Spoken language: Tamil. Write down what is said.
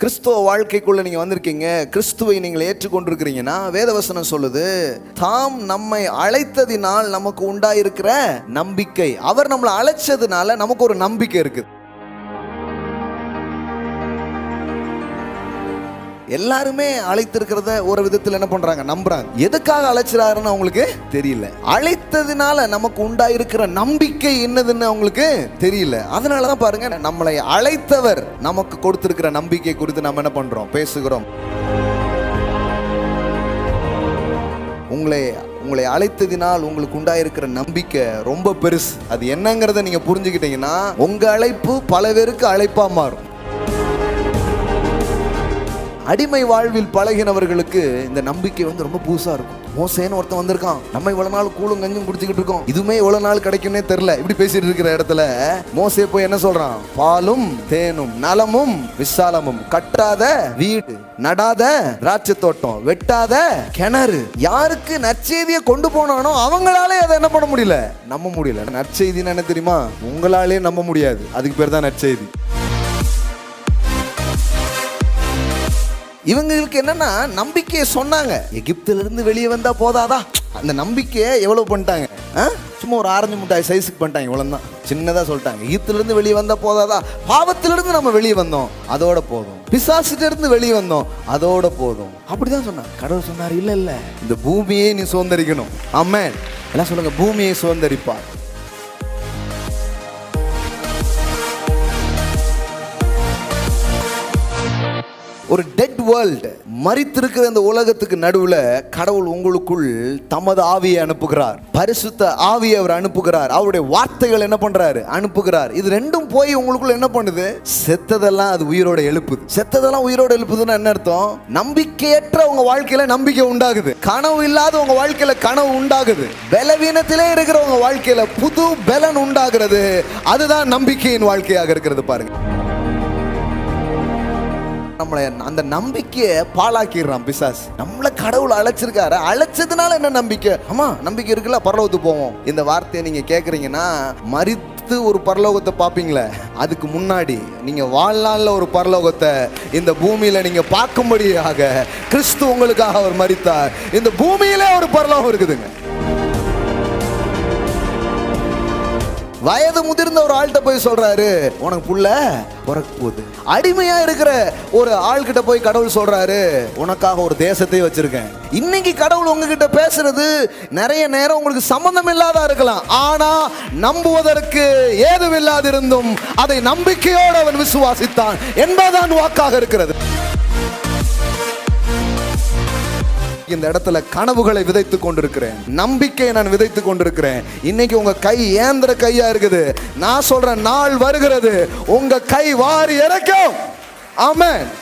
கிறிஸ்துவ வாழ்க்கைக்குள்ள நீங்க வந்திருக்கீங்க கிறிஸ்துவை நீங்கள் ஏற்றுக்கொண்டிருக்கிறீங்கன்னா வேதவசனம் சொல்லுது தாம் நம்மை அழைத்ததினால் நமக்கு உண்டாயிருக்கிற நம்பிக்கை. அவர் நம்மளை அழைச்சதுனால நமக்கு ஒரு நம்பிக்கை இருக்குது. எல்லாருமே அழைத்திருக்கிறத ஒரு விதத்தில் என்ன பண்றாங்க? நம்புறாங்க. எதுக்காக அழைச்சிறாருன்னு அவங்களுக்கு தெரியல. அழைத்ததுனால நமக்கு உண்டாயிருக்கிற நம்பிக்கை என்னதுன்னு அவங்களுக்கு தெரியல. அதனால தான் பாருங்க நம்மளை அழைத்தவர் நமக்கு கொடுத்திருக்கிற நம்பிக்கை குறித்து நம்ம என்ன பண்றோம்? பேசுகிறோம். உங்களை உங்களை அழைத்ததினால் உங்களுக்கு உண்டாயிருக்கிற நம்பிக்கை ரொம்ப பெருசு. அது என்னங்கிறத நீங்க புரிஞ்சுக்கிட்டீங்கன்னா உங்க அழைப்பு பல பேருக்கு அழைப்பா மாறும். அடிமை வாழ்வில் பழகினவர்களுக்கு இந்த நம்பிக்கை வந்து ரொம்ப புதுசாக இருக்கும். மோசேன்னு ஒருத்தன் வந்திருக்கான். நம்ம இவ்வளவு நாள் கூழும் கஞ்சும் குடிச்சுக்கிட்டு இருக்கோம். இதுவுமே இவ்வளவு நாள் கிடைக்கும்னே தெரியல. இப்படி பேசிட்டு இருக்கிற இடத்துல மோசே போய் என்ன சொல்றான்? பாலும் தேனும் நலமும் விசாலமும். கட்டாத வீடு நடாத திராட்சை தோட்டம் வெட்டாத கிணறு. யாருக்கு நற்செய்தியை கொண்டு போனானோ அவங்களாலே அதை என்ன பண்ண முடியல? நம்ப முடியல. நற்செய்தின்னு என்ன தெரியுமா? உங்களாலே நம்ப முடியாது. அதுக்கு பேர் தான் நற்செய்தி. இவங்களுக்கு என்னன்னா நம்பிக்கையை சொன்னாங்க. எகிப்துல இருந்து வெளியே வந்தா போதாதா? அந்த நம்பிக்கையை எவ்வளவு பண்ணிட்டாங்க? ஆ? சும்மா ஒரு ஆரஞ்சு மிட்டாய் சைஸுக்கு பண்ணிட்டாங்க இவ்வளவுதான். சின்னதா சொல்லிட்டாங்க. எகிப்துல இருந்து வெளியே வந்தா போதாதா? பாவத்திலிருந்து நம்ம வெளியே வந்தோம். அதோட போதும். பிசாசிட்ட இருந்து வெளியே வந்தோம். அதோட போதும். அப்படிதான் சொன்னாங்க. கடவுள் சொன்னார் இல்ல இல்ல. இந்த பூமியை நீ சுதந்திரிக்கணும். அம்மே எல்லாம் சொல்லுங்க பூமியை சுதந்திரிப்பார். ஒரு டெட் வேர்ல்டு மறித்திருக்கிற இந்த உலகத்துக்கு நடுவில் கடவுள் உங்களுக்குள் தமது ஆவியை அனுப்புகிறார். பரிசுத்த ஆவியை அவர் அனுப்புகிறார். அவருடைய வார்த்தைகள் என்ன பண்றாரு? அனுப்புகிறார். இது ரெண்டும் போய் உங்களுக்குள்ள என்ன பண்ணுது? செத்ததெல்லாம் அது உயிரோட எழுப்புது. செத்ததெல்லாம் உயிரோட எழுப்புதுன்னா என்ன அர்த்தம்? நம்பிக்கையற்ற உங்க வாழ்க்கையில நம்பிக்கை உண்டாகுது. கனவு இல்லாத உங்க வாழ்க்கையில கனவு உண்டாகுது. பலவீனத்திலே இருக்கிற உங்க வாழ்க்கையில புது பலன் உண்டாகிறது. அதுதான் நம்பிக்கையின் வாழ்க்கையாக இருக்கிறது பாருங்க. நம்மளை அந்த நம்பிக்கையை பாழாக்கிடுறான் பிசாஸ் நம்மளை கடவுள் அழைச்சிருக்காரு. அழைச்சதுனால என்ன நம்பிக்கை? ஆமா நம்பிக்கை இருக்குல்ல? பரலோகத்துக்கு போவோம். இந்த வார்த்தையை நீங்க கேக்குறீங்கன்னா மறித்து ஒரு பரலோகத்தை பார்ப்பீங்களே. அதுக்கு முன்னாடி நீங்க வாழ்நாளில் ஒரு பரலோகத்தை இந்த பூமியில நீங்க பார்க்கும்படியாக கிறிஸ்து உங்களுக்காக அவர் மறித்தார். இந்த பூமியிலே ஒரு பரலோகம் இருக்குதுங்க. வயது முதிர்ந்த ஒரு ஆள்கிட்ட போய் சொல்றாரு உனக்கு புள்ள பிறக்க போகுது. அடிமையா இருக்கிற ஒரு ஆள்கிட்ட போய் கடவுள் சொல்றாரு உனக்காக ஒரு தேசத்தை வச்சிருக்கேன். இன்னைக்கு கடவுள் உங்ககிட்ட பேசுறது நிறைய நேரம் உங்களுக்கு சம்பந்தம் இல்லாதா இருக்கலாம். ஆனா நம்புவதற்கு ஏதுமில்லாதிருந்தும் அதை நம்பிக்கையோடு அவன் விசுவாசித்தான் என்பதுதான் வாக்காக இருக்கிறது. இந்த இடத்துல கனவுகளை விதைத்து கொண்டிருக்கிறேன். நம்பிக்கையை நான் விதைத்து கொண்டிருக்கிறேன். இன்னைக்கு உங்க கை ஏந்திர கையா இருக்குது. நான் சொல்ற நாள் வருகிறது. உங்க கை வாரி இறக்கும். ஆமாம்